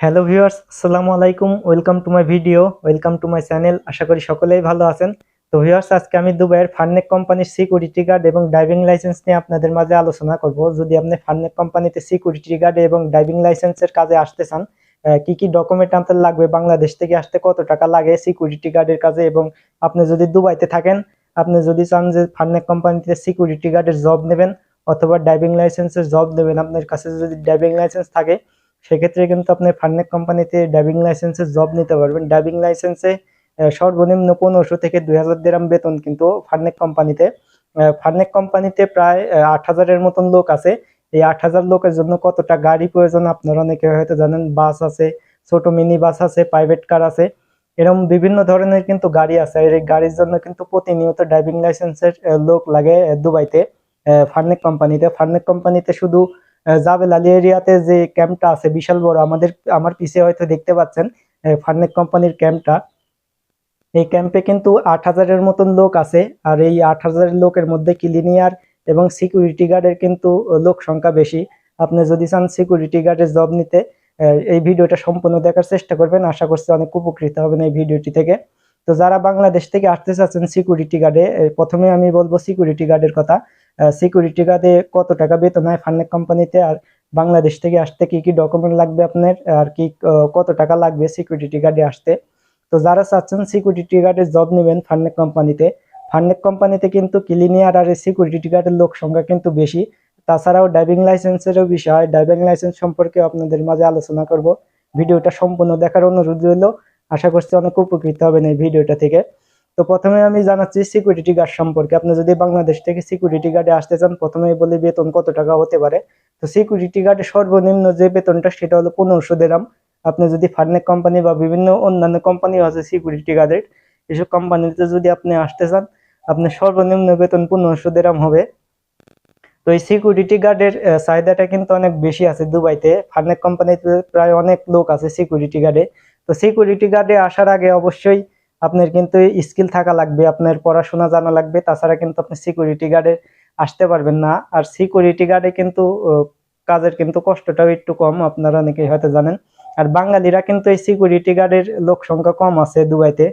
Hello viewers, আসসালামু আলাইকুম। Welcome to my video, welcome to my channel. আশা করি সকলেই ভালো আছেন। তো ভিউয়ার্স, আজকে আমি দুবাইয়ের ফার্নেক কোম্পানির সিকিউরিটি গার্ড এবং ড্রাইভিং লাইসেন্স নিয়ে আপনাদের মাঝে আলোচনা করব। যদি আপনি ফার্নেক কোম্পানিতে সিকিউরিটি গার্ড এবং ড্রাইভিং লাইসেন্সের কাজে আসতে চান কি কি ডকুমেন্ট আপনার লাগবে, বাংলাদেশ থেকে আসতে কত টাকা লাগে সিকিউরিটি গার্ডের কাজে এবং আপনি যদি দুবাইতে থাকেন, আপনি যদি চান যে ফার্নেক কোম্পানিতে সিকিউরিটি গার্ডের জব নেবেন অথবা ড্রাইভিং লাইসেন্সের জব নেবেন, আপনার কাছে যদি ড্রাইভিং লাইসেন্স থাকে সেক্ষেত্রে কিন্তু আপনি ফার্নেক কোম্পানিতে ড্রাইভিং লাইসেন্সের জব নিতে পারবেন। ড্রাইভিং লাইসেন্সে সর্বনিম্ন পনেরোশো থেকে দুই হাজার দেরাম বেতন কিন্তু ফার্নেক কোম্পানিতে ফার্নেক কোম্পানিতে প্রায় আট হাজারের মতন লোক আছে। এই আট হাজার লোকের জন্য কতটা গাড়ি প্রয়োজন আপনারা অনেকে হয়তো জানেন, বাস আছে, ছোট মিনি বাস আছে প্রাইভেট কার আছে। এরকম বিভিন্ন ধরনের কিন্তু গাড়ি আছে। আর এই গাড়ির জন্য কিন্তু প্রতিনিয়ত ড্রাইভিং লাইসেন্সের লোক লাগে দুবাইতে ফার্নেক কোম্পানিতে। ফার্নেক কোম্পানিতে শুধু জাবেল আলী এরিয়াতে যে ক্যাম্পটা আছে, বিশাল বড়, আমাদের, আমার পিছে হয়তো দেখতে পাচ্ছেন ফার্নেক কোম্পানির ক্যাম্পটা। এই ক্যাম্পে কিন্তু আট হাজারের মতন লোক আছে, আর এই আট হাজারের লোকের মধ্যে ক্লিনিয়ার এবং সিকিউরিটি গার্ডের কিন্তু লোক সংখ্যা বেশি। আপনি যদি চান সিকিউরিটি গার্ডের জব নিতে এই ভিডিওটা সম্পূর্ণ দেখার চেষ্টা করবেন। আশা করছি অনেক উপকৃত হবেন এই ভিডিওটি থেকে। তো যারা বাংলাদেশ থেকে আসতে চাচ্ছেন সিকিউরিটি গার্ডে প্রথমে আমি বলব সিকিউরিটি গার্ডের কথা। সিকিউরিটি গার্ডে কত টাকা বেতন হয় ফার্নেক কোম্পানিতে আর বাংলাদেশ থেকে আসতে কি কি ডকুমেন্ট লাগবে আপনার? আর কি কত টাকা লাগবে সিকিউরিটি গার্ডে আসতে? তো যারা চাচ্ছেন সিকিউরিটি গার্ডের জব নেবেন ফার্নেক কোম্পানিতে ফার্নেক কোম্পানিতে কিন্তু ক্লিনিয়ার আর সিকিউরিটি গার্ডের লোক সংখ্যা কিন্তু বেশি। তাছাড়াও ড্রাইভিং লাইসেন্সেরও বিষয় ড্রাইভিং লাইসেন্স সম্পর্কে আপনাদের মাঝে আলোচনা করব। ভিডিওটা সম্পূর্ণ দেখার অনুরোধ রইল। আশা করছি অনেক উপকৃত হবেন এই ভিডিওটা থেকে। তো প্রথমে আমি জানাচ্ছি সিকিউরিটি গার্ড সম্পর্কে। আপনি যদি বাংলাদেশ থেকে সিকিউরিটি গার্ডে আসতে চান, প্রথমেই বলি বেতন কত টাকা হতে পারে। তো সিকিউরিটি গার্ডে সর্বনিম্ন যে বেতনটা, সেটা হলো পনেরোশো দেরাম আপনি যদি ফার্নেক কোম্পানি বা বিভিন্ন অন্যান্য কোম্পানিও আছে সিকিউরিটি গার্ডের এসব কোম্পানিতে যদি আপনি আসতে চান, আপনার সর্বনিম্ন বেতন পনেরোশো দেরাম হবে। তো এই সিকিউরিটি গার্ডের চাহিদাটা কিন্তু অনেক বেশি আছে দুবাইতে। ফার্নেক কোম্পানিতে প্রায় অনেক লোক আছে সিকিউরিটি গার্ডে তো সিকিউরিটি গার্ডে আসার আগে অবশ্যই আপনার কিন্তু স্কিল থাকা লাগবে, আপনার পড়াশোনা জানা লাগবে, তাছাড়া কিন্তু আপনি সিকিউরিটি গার্ডে আসতে পারবেন না। আর সিকিউরিটি গার্ডে কিন্তু কাজের কিন্তু কষ্টটাও একটু কম, আপনারা অনেকেই হয়তো জানেন। আর বাঙালিরা কিন্তু এই সিকিউরিটি গার্ডের লোক সংখ্যা কম আছে দুবাইতে।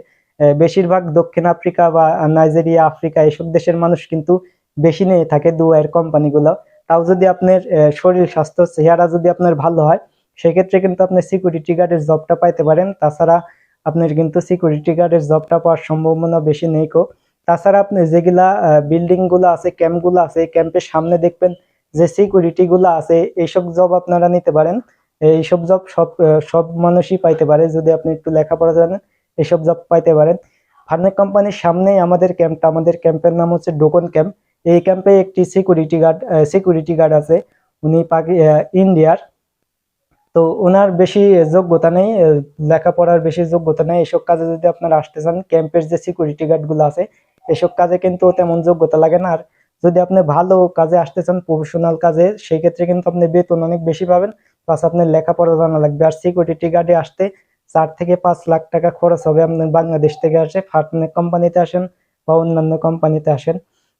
বেশিরভাগ দক্ষিণ আফ্রিকা বা নাইজেরিয়া, আফ্রিকা এসব দেশের মানুষ কিন্তু বেশি নিয়ে থাকে দুবাইয়ের কোম্পানিগুলো তাও যদি আপনার শরীর, স্বাস্থ্য, চেহারা যদি আপনার ভালো হয়, সেক্ষেত্রে কিন্তু আপনি সিকিউরিটি গার্ডের জবটা পাইতে পারেন। তাছাড়া আপনার কিন্তু সিকিউরিটি গার্ডের জবটা পাওয়ার সম্ভাবনা বেশি নেই কো। তাছাড়া আপনি যেগুলা বিল্ডিংগুলো আছে ক্যাম্পগুলো আছে ক্যাম্পের সামনে দেখবেন যে সিকিউরিটি গুলো আছে, এইসব জব আপনারা নিতে পারেন। এইসব জব সব সব মানুষই পাইতে পারে। যদি আপনি একটু লেখাপড়া জানেন, এইসব জব পাইতে পারেন। ফার্নেক কোম্পানির সামনেই আমাদের ক্যাম্পটা আমাদের ক্যাম্পের নাম হচ্ছে ডোকন ক্যাম্প এই ক্যাম্পে একটি সিকিউরিটি গার্ড সিকিউরিটি গার্ড আছে। উনি পাকি ইন্ডিয়ার তো ওনার বেশি যোগ্যতা নেই লেখাপড়ার বেশি যোগ্যতা নেই। এসব কাজে যদি আপনারা আসতে চান, ক্যাম্পের যে সিকিউরিটি গার্ডগুলো আছে, এসব কাজে কিন্তু তেমন যোগ্যতা লাগে না। আর যদি আপনি ভালো কাজে আসতে চান প্রফেশনাল কাজে, সেই ক্ষেত্রে কিন্তু আপনি বেতন অনেক বেশি পাবেন প্লাস আপনার লেখাপড়া জানা লাগবে। আর সিকিউরিটি গার্ডে আসতে চার থেকে পাঁচ লাখ টাকা খরচ হবে আপনি বাংলাদেশ থেকে আসে ফার্টনে কোম্পানিতে আসেন বা অন্যান্য কোম্পানিতে আসেন।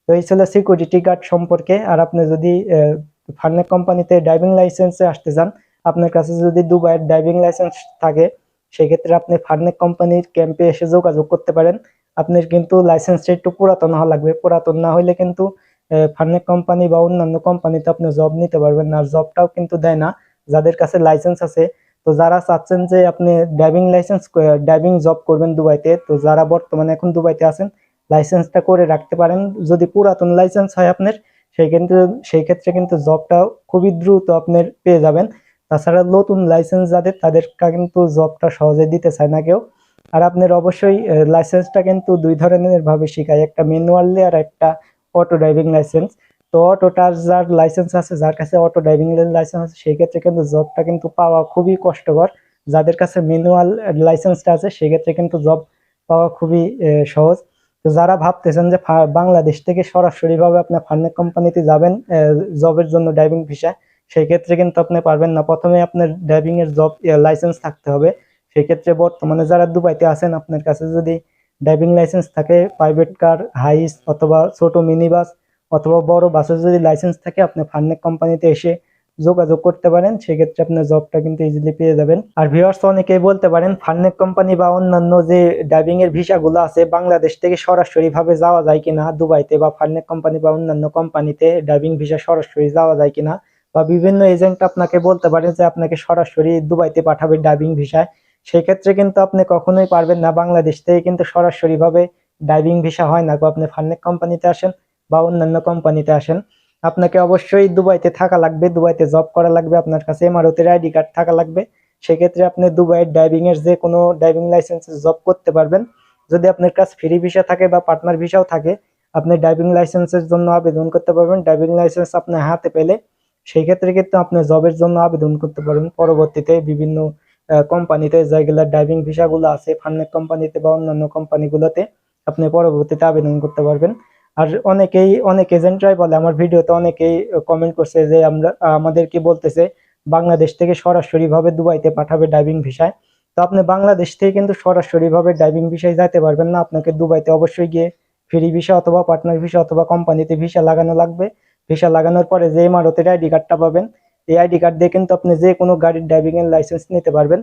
তো এই ছিল সিকিউরিটি গার্ড সম্পর্কে। আর আপনি যদি ফার্নেক কোম্পানিতে ড্রাইভিং লাইসেন্সে আসতে চান আপনার কাছে যদি দুবাইয়ের ড্রাইভিং লাইসেন্স থাকে, সেক্ষেত্রে আপনি ফার্নেক কোম্পানির ক্যাম্পে এসে যোগাযোগ করতে পারেন। আপনার কিন্তু লাইসেন্সটা একটু পুরাতন হওয়া লাগবে। পুরাতন না হলে কিন্তু ফার্নেক কোম্পানি বা অন্যান্য কোম্পানিতে আপনি জব নিতে পারবেন না। জবটাও কিন্তু দেয় না। যাদের কাছে লাইসেন্স আছে, তো যারা চাচ্ছেন যে আপনি ড্রাইভিং লাইসেন্স ড্রাইভিং জব করবেন দুবাইতে, তো যারা বর্তমানে এখন দুবাইতে আছেন লাইসেন্সটা করে রাখতে পারেন। যদি পুরাতন লাইসেন্স হয় আপনার সেই ক্ষেত্রে সেই ক্ষেত্রে কিন্তু জবটা খুবই দ্রুত আপনার পেয়ে যাবেন। তাছাড়া নতুন লাইসেন্স যাদের তাদের কিন্তু জবটা সহজে দিতে চায় না কেউ। আর আপনার অবশ্যই লাইসেন্সটা কিন্তু দুই ধরনের ভাবে শেখায়। একটা ম্যানুয়ালি আর একটা অটো ড্রাইভিং লাইসেন্স তো অটোটার যার লাইসেন্স আছে, যার কাছে অটো ড্রাইভিং লাইসেন্স আছে, সেই ক্ষেত্রে কিন্তু জবটা কিন্তু পাওয়া খুবই কষ্টকর। যাদের কাছে ম্যানুয়াল লাইসেন্সটা আছে সেক্ষেত্রে কিন্তু জব পাওয়া খুবই সহজ। তো যারা ভাবতেছেন যে বাংলাদেশ থেকে সরাসরি ভাবে আপনার ফার্নেক কোম্পানিতে যাবেন জবের জন্য ড্রাইভিং ভিসা সেই ক্ষেত্রে কিন্তু আপনি পারবেন না। প্রথমে আপনার ড্রাইভিং এর জব লাইসেন্স থাকতে হবে। সেই ক্ষেত্রে বর্তমানে যারা দুবাইতে আছেন, আপনার কাছে যদি ড্রাইভিং লাইসেন্স থাকে প্রাইভেট কার হাইস অথবা ছোট মিনি বাস অথবা বড় বাসের যদি লাইসেন্স থাকে, আপনি ফার্নেক কোম্পানিতে এসে যোগাযোগ করতে পারেন। সেক্ষেত্রে আপনার জবটা কিন্তু ইজিলি পেয়ে যাবেন। আর ভিউয়ার্স অনেকেই বলতে পারেন ফার্নেক কোম্পানি বা অন্যান্য যে ডাইভিং এর ভিসাগুলো আছে, বাংলাদেশ থেকে সরাসরি ভাবে যাওয়া যায় কিনা, দুবাইতে বা ফার্নেক কোম্পানি বা অন্যান্য কোম্পানিতে ডাইভিং ভিসা সরাসরি যাওয়া যায় কিনা বা বিভিন্ন এজেন্ট আপনাকে বলতে পারেন যে আপনাকে সরাসরি দুবাইতে পাঠাবে ডাইভিং ভিসায় সেই ক্ষেত্রে কিন্তু আপনি কখনোই পারবেন না, বাংলাদেশ থেকে কিন্তু সরাসরি ভাবে ডাইভিং ভিসা হয় না আপনি ফার্নেক কোম্পানিতে আসেন বা অন্যান্য কোম্পানিতে আসেন। আপনাকে অবশ্যই দুবাইতে থাকা লাগবে, দুবাইতে জব করা লাগবে, আপনার কাছে এমআরওতের আইডি কার্ড থাকা লাগবে। সেক্ষেত্রে আপনি দুবাইয়ের ডাইভিং এর যে কোনো ডাইভিং লাইসেন্সে জব করতে পারবেন। যদি আপনার কাছে ফ্রি ভিসা থাকে বা পার্টনার ভিসাও থাকে, আপনি ড্রাইভিং লাইসেন্সের জন্য আবেদন করতে পারবেন। ড্রাইভিং লাইসেন্স আপনার হাতে পেলে সেই ক্ষেত্রে কিন্তু আপনি জবের জন্য আবেদন করতে পারবেন পরবর্তীতে বিভিন্ন কোম্পানিতে যেগুলো ডাইভিং ভিসাগুলো আছে ফার্নেক কোম্পানিতে বা অন্যান্য কোম্পানিগুলোতে আপনি পরবর্তীতে আবেদন করতে পারবেন। আর অনেকেই, অনেক এজেন্টরাই বলে, আমার ভিডিওতে অনেকেই কমেন্ট করছে যে, আমরা, আমাদের কি বলতেছে, বাংলাদেশ থেকে সরাসরি ভাবে দুবাইতে পাঠাবে ডাইভিং ভিসায় তো আপনি বাংলাদেশ থেকে কিন্তু সরাসরি ভাবে ডাইভিং ভিসায় যাইতে পারবেন না। আপনাকে দুবাইতে অবশ্যই গিয়ে ফ্রি ভিসা অথবা পার্টনার ভিসা অথবা কোম্পানিতে ভিসা লাগানো লাগবে। ভিসা লাগানোর পরে যে ইমারতের আইডি কার্ডটা পাবেন, এই আইডি কার্ড দিয়ে কিন্তু আপনি যে কোনো গাড়ির ড্রাইভিং এর লাইসেন্স নিতে পারবেন।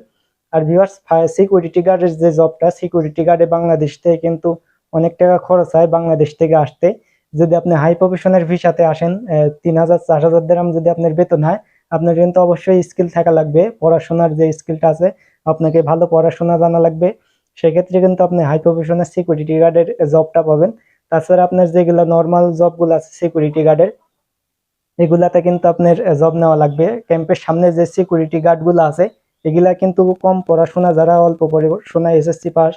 আর ভিউয়ার্স সিকিউরিটি গার্ডের যে জবটা সিকিউরিটি গার্ডে বাংলাদেশ থেকে কিন্তু অনেক টাকা খরচ হয় বাংলাদেশ থেকে আসতে। যদি আপনি হাই প্রফেশনের ভিসাতে আসেন তিন হাজার, চার হাজার দেরাম যদি আপনার বেতন হয়, আপনার কিন্তু অবশ্যই স্কিল থাকা লাগবে। পড়াশোনার যে স্কিলটা আছে, আপনাকে ভালো পড়াশোনা জানা লাগবে। সেক্ষেত্রে কিন্তু আপনি হাই প্রফেশনের সিকিউরিটি গার্ডের জবটা পাবেন। তাছাড়া আপনার যেগুলো নর্মাল জবগুলো আছে সিকিউরিটি গার্ডের এগুলাতে কিন্তু আপনার জব নেওয়া লাগবে। ক্যাম্পের সামনে যে সিকিউরিটি গার্ডগুলো আছে, এগুলা কিন্তু কম পড়াশোনা, যারা অল্প পড়াশোনা এসএসসি পাস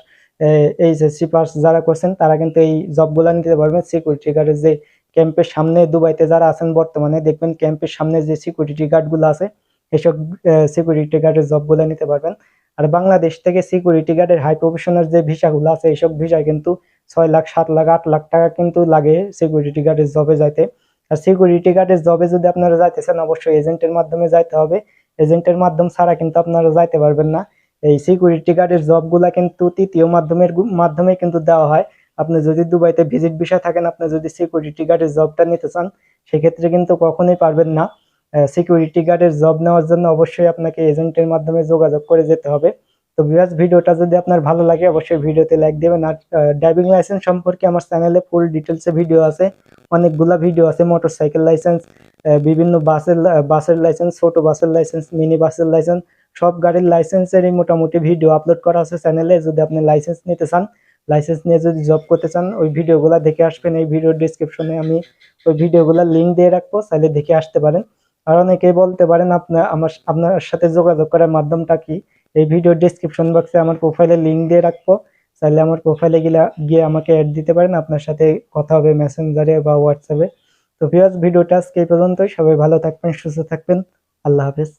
এইচএসসি পাস যারা করছেন, তারা কিন্তু এই জবগুলো নিতে পারবেন। সিকিউরিটি গার্ডের যে ক্যাম্পের সামনে দুবাইতে যারা আছেন বর্তমানে, দেখবেন ক্যাম্পের সামনে যে সিকিউরিটি গার্ডগুলো আছে, এসব সিকিউরিটি গার্ডের জবগুলো নিতে পারবেন। আর বাংলাদেশ থেকে সিকিউরিটি গার্ডের হাই প্রফেশনের যে ভিসাগুলো আছে এইসব ভিসায় কিন্তু ছয় লাখ, সাত লাখ, আট লাখ টাকা কিন্তু লাগে সিকিউরিটি গার্ডের জবে যাইতে। আর সিকিউরিটি গার্ডের জবে যদি আপনারা যাইতেছেন, অবশ্যই এজেন্টের মাধ্যমে যাইতে হবে। এজেন্টের মাধ্যম ছাড়া কিন্তু আপনারা যাইতে পারবেন না। এই সিকিউরিটি গার্ডের জবগুলা কিন্তু তৃতীয় মাধ্যমের মাধ্যমে কিন্তু দেওয়া হয়। আপনি যদি দুবাইতে ভিজিট বিষয় থাকেন, আপনি যদি সিকিউরিটি গার্ডের জবটা নিতে চান, সেক্ষেত্রে কিন্তু কখনোই পারবেন না। সিকিউরিটি গার্ডের জব নেওয়ার জন্য অবশ্যই আপনাকে এজেন্টের মাধ্যমে যোগাযোগ করে যেতে হবে। তো ভিউয়ার্স ভিডিওটা যদি আপনার ভালো লাগে, অবশ্যই ভিডিওতে লাইক দেবেন। আর ড্রাইভিং লাইসেন্স সম্পর্কে আমার চ্যানেলে ফুল ডিটেলসে ভিডিও আছে। অনেকগুলা ভিডিও আছে মোটরসাইকেল লাইসেন্স বিভিন্ন বাসের বাসের লাইসেন্স ছোট বাসের লাইসেন্স মিনি বাসের লাইসেন্স সব গাড়ির লাইসেন্সেরই মোটামুটি ভিডিও আপলোড করা আছে চ্যানেলে যদি আপনি লাইসেন্স নিতে চান লাইসেন্স নিয়ে যদি জব করতে চান, ওই ভিডিওগুলো দেখে আসবেন। এই ভিডিও ডিসক্রিপশনে আমি ওই ভিডিওগুলোর লিঙ্ক দিয়ে রাখব, চাইলে দেখে আসতে পারেন। আর অনেকেই বলতে পারেন, আপনার, আমার, আপনার সাথে যোগাযোগ করার মাধ্যমটা কি? এই ভিডিওর ডিসক্রিপশন বক্সে আমার প্রোফাইলে লিঙ্ক দিয়ে রাখব। তাহলে আমার প্রোফাইলে গিয়ে গিয়ে আমাকে অ্যাড দিতে পারেন। আপনার সাথে কথা হবে মেসেঞ্জারে বা হোয়াটসঅ্যাপে তো ভিউয়ার্স ভিডিওটা আজকে এই পর্যন্তই। সবাই ভালো থাকবেন, সুস্থ থাকবেন। আল্লাহ হাফেজ।